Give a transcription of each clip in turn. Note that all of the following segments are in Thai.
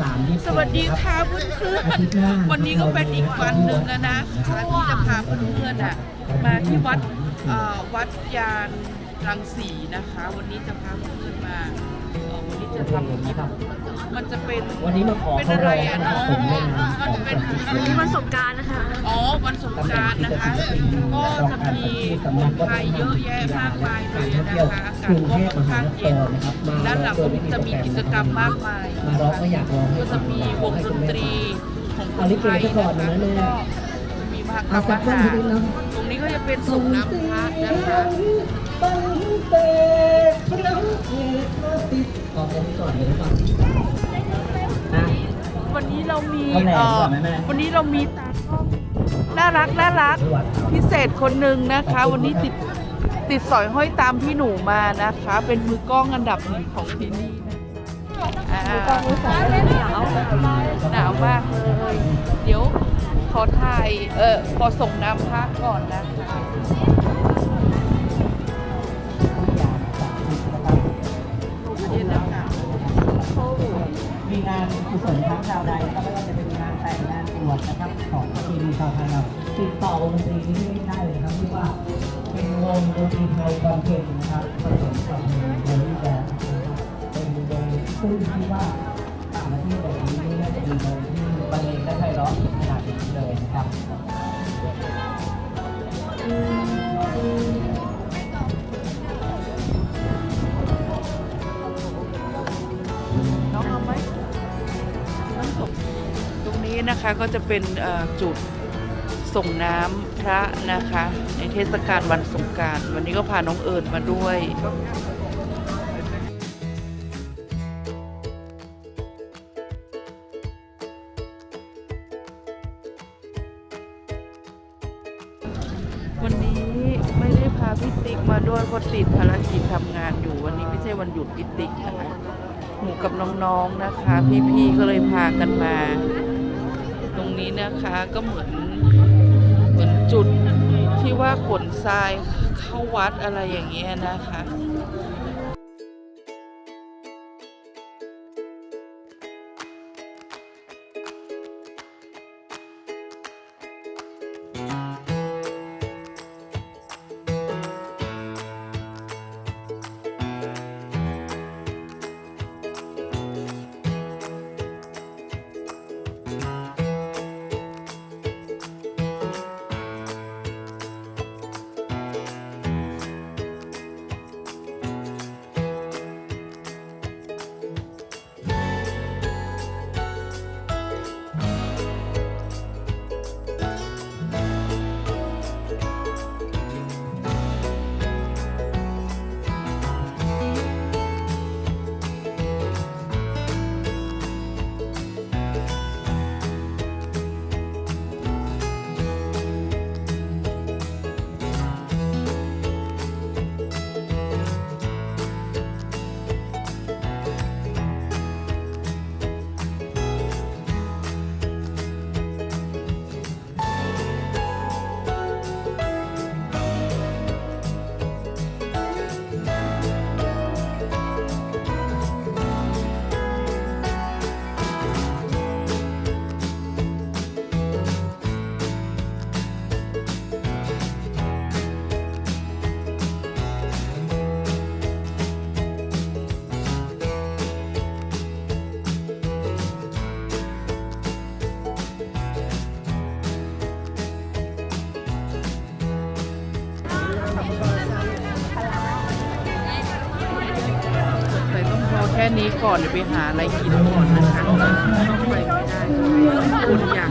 สามยี่สวัสดีค่ะเพื่อนๆวันนี้ก็เป็นอีกวันหนึ่งแล้วนะคะที่จะพาเพื่อนๆอะมาที่วัดเอ่อวัดยานรังสีนะคะ วันนี้จะพาเพื่อนๆมาเอ่อวันนี้ จะทำคลิปมันจะเป็นวันนี้มาขอเป็นเขาอะไรเลยอะนะเนาะผมเล่นมันจะเป็นวันนี้วันสงกรารนะคะอ๋อวันสงกรารนะคะ ก็จะมีคนไทยเยอะแยะมากมายเลยนะคะอากาศก็ค่อนข้างเย็นด้านหลังก็จะมีกิจกรรมมากมายมาร้องก็อยากร้องให้ก็ฟัจะงมีวงดนตรีของคเอานลิเกไทยซะก่อนนะนะคะแม่ก็มีมหากรรเอามสักอาท่อนหารทีนึงเนาะตรงนี้ก็จะเป็นส่งน้ำพระนะคะ ปังเตะพระเอกพระสิทธิ์ออกตรงนี้ก่อนเลยหรือเปล่านะวันนี้เรามีเอาแหลมเอ่อก่อนไหมแม่วันนี้เรามีตากล้องน่ารักน่ารักพิเศษคนหนึ่งนะคะวันนี้ติดติดสอยห้อยตามพี่หนูมานะคะ เป็นมือกล้องอันดับหนึ่งของที่นี่นะอ่าหนาวมากเลยเดี๋ยวขอถ่ายเออขอส่งน้ำพระก่อนนะคะ ซึ่งที่ว่าต่างประเทศแบบนี้นี่าจะมีวงที่บรรเลงและไพเราะขนาดนี้เลยนะครับน้องเอาไหมน้ำตกตรงนี้นะคะก็จะเป็นจุดส่งน้ำพระนะคะ ในเทศกาลวันสงการ วันนี้ก็พาน้องเอิญมาด้วย พาพี่ติ๊กมาด้วยเพราะติดภารกิจทำงานอยู่วันนี้ไม่ใช่วันหยุดพี่ติ๊กนะคะหนูกับน้องๆนะคะ พี่ๆก็เลยพากันมา ตรงนี้นะคะก็เหมือนเหมือนจุดที่ว่าขนทรายเข้าวัดอะไรอย่างเงี้ยนะคะ นี้ก่อนเดี๋ยวไปหาอะไรกินก่อนนะคะต้องไปไม่ได้อุ่นอย่าง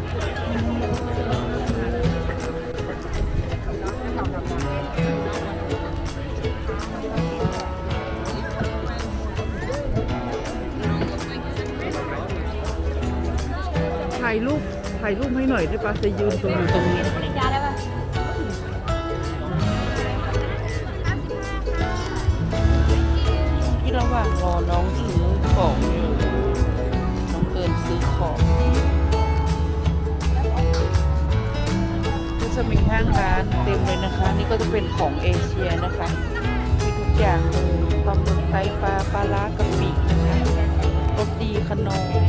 นี้ายรูปให้หน่อยได้ปะจะยืนตรงอยู่ตรงนี้ปริญญาได้ปะที่ระหว่างรอน้องซื้อของอยู่น้องเอิญซื้อของก็จะมีห้างร้านเต็มเลยนะคะ นี่ก็จะเป็นของเอเชียนะคะมีทุกอย่างเลยปลาหมึกไตปลาปลาล้ากะปินะคะโรตีขนม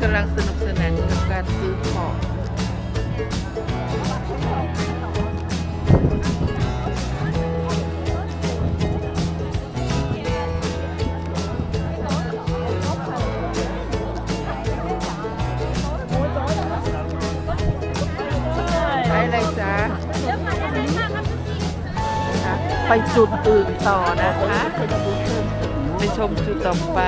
กน้อยกำลังสนุกสนานกับการซื้อของไปอะไรจ๊ะไปจุดอื่นต่อนะคะ ไปชมจุดต่อไป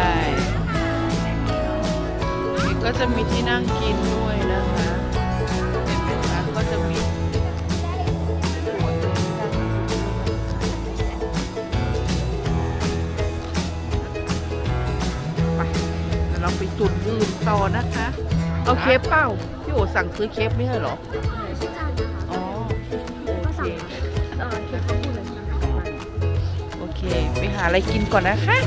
ก็จะมีที่นั่งกินด้วยนะคะเห็นไหมคะก็จะมีไปเดี๋ยวเราไปจุดอื่นต่อนะคะ เอาเคปเปล่าพี่โอสั่งซื้อเคปไม่ใช่เหรอ ชื่อจานนะคะอ๋อโอก็เคสั่งเอ่อเค้กข้าวปุ้นเลยใช่ไหมโอเค ไปหาอะไรกินก่อนนะคะ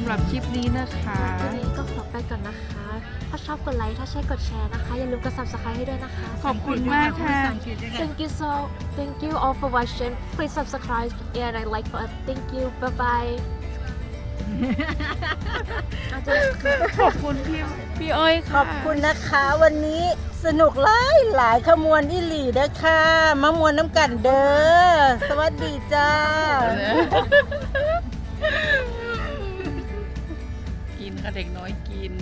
ำหรับคลิปนี้นะคะวันนี้ก็ขอไปก่อนนะคะ ถ้าชอบกดไลค์ ถ้าใช่กดแชร์นะคะ อย่าลืมกด subscribe ให้ด้วยนะคะ ขอบคุณมากค่ะ Thank you so thank you all for watching please subscribe and I like for thank you bye bye อาจจะขอบคุณพี่พี่อ้อยขค่ะอบคุณนะคะวันนี้สนุกหลายหลายขมวนอิหลีเด้อค่ะมามวนน้ำกันเด้อ สวัสดีจ้า เด็กน้อยกิน